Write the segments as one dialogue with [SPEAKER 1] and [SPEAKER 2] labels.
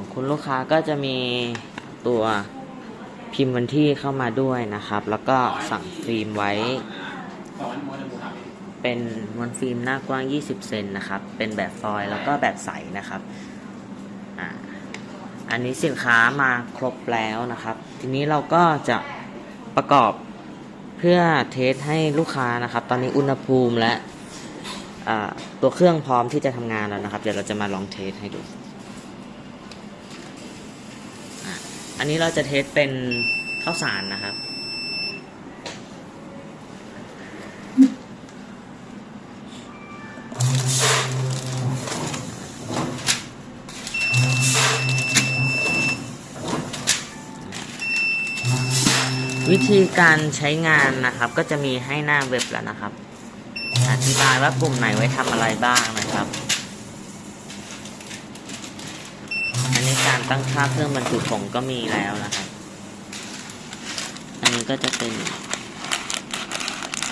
[SPEAKER 1] ของคุณลูกค้าก็จะมีตัวพิมพ์วันที่เข้ามาด้วยนะครับ แล้วก็สั่งฟิล์มไว้ เป็นม้วนฟิล์มหน้ากว้าง 20 เซนนะครับ เป็นแบบฟอยล์แล้วก็แบบใสนะครับออันนี้สินค้ามาครบแล้วนะครับ ทีนี้เราก็จะประกอบเพื่อเทสให้ลูกค้านะครับ ตอนนี้อุณหภูมิและตัวเครื่องพร้อมที่จะทำงานแล้วนะครับ เดี๋ยวเราจะมาลองเทสให้ดู อันนี้เราจะเทสเป็นข้าวสารนะครับ วิธีการใช้งานนะครับก็จะมีให้หน้าเว็บแล้วนะครับ อธิบายว่ากลุ่มไหนไว้ทำอะไรบ้างนะครับ อันนี้การ ตั้งค่าเครื่องบรรจุผงก็มีแล้วนะครับ อันนี้ก็จะเป็น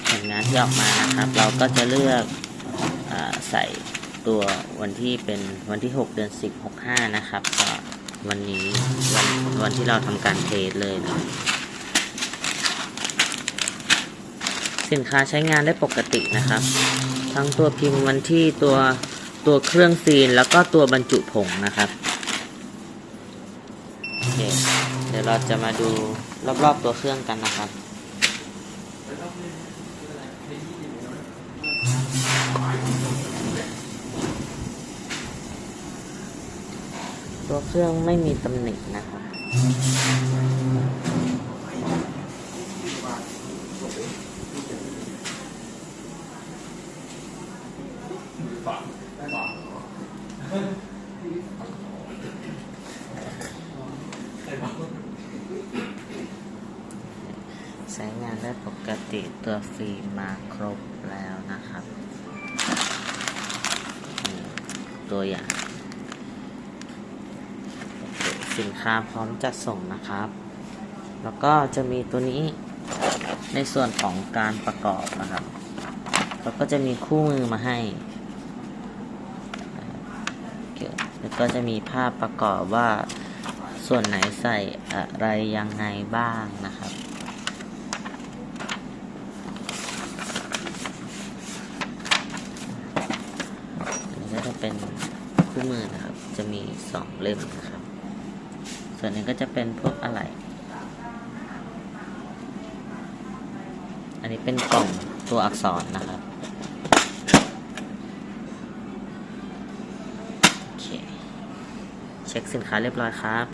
[SPEAKER 1] ผลงานที่ออกมานะครับ เราก็จะเลือกอใส่ตัววันที่เป็นวันที่ 6 เดือน 10 65 นะครับก็วันนี้วันวันที่เราทำการเทสเลยนะสินค้าใช้งานได้ปกตินะครับ ทั้งตัวพิมพ์วันที่ตัวตัวเครื่องซีนแล้วก็ตัวบรรจุผงนะครับ เค เดี๋ยวเราจะมาดูรอบๆตัวเครื่องกันนะครับ ตัวเครื่องไม่มีตำหนินะครับ ใช้งานได้ปกติตัวฟิล์มมาครบแล้วนะครับ ตัวอย่างสินค้าพร้อมจัดส่งนะครับ แล้วก็จะมีตัวนี้ในส่วนของการประกอบนะครับ แล้วก็จะมีคู่มือมาให้ แล้วก็จะมีภาพประกอบว่าส่วนไหนใส่อะไรยังไงบ้างนะครับ อันนี้ก็จะ เป็นคู่มือนะครับ จะมีสองเล่มนะครับ ส่วนนี้ก็จะเป็นพวกอะไร อันนี้เป็นกล่องตัวอักษรนะครับโอเคเช็คสินค้าเรียบร้อยครับ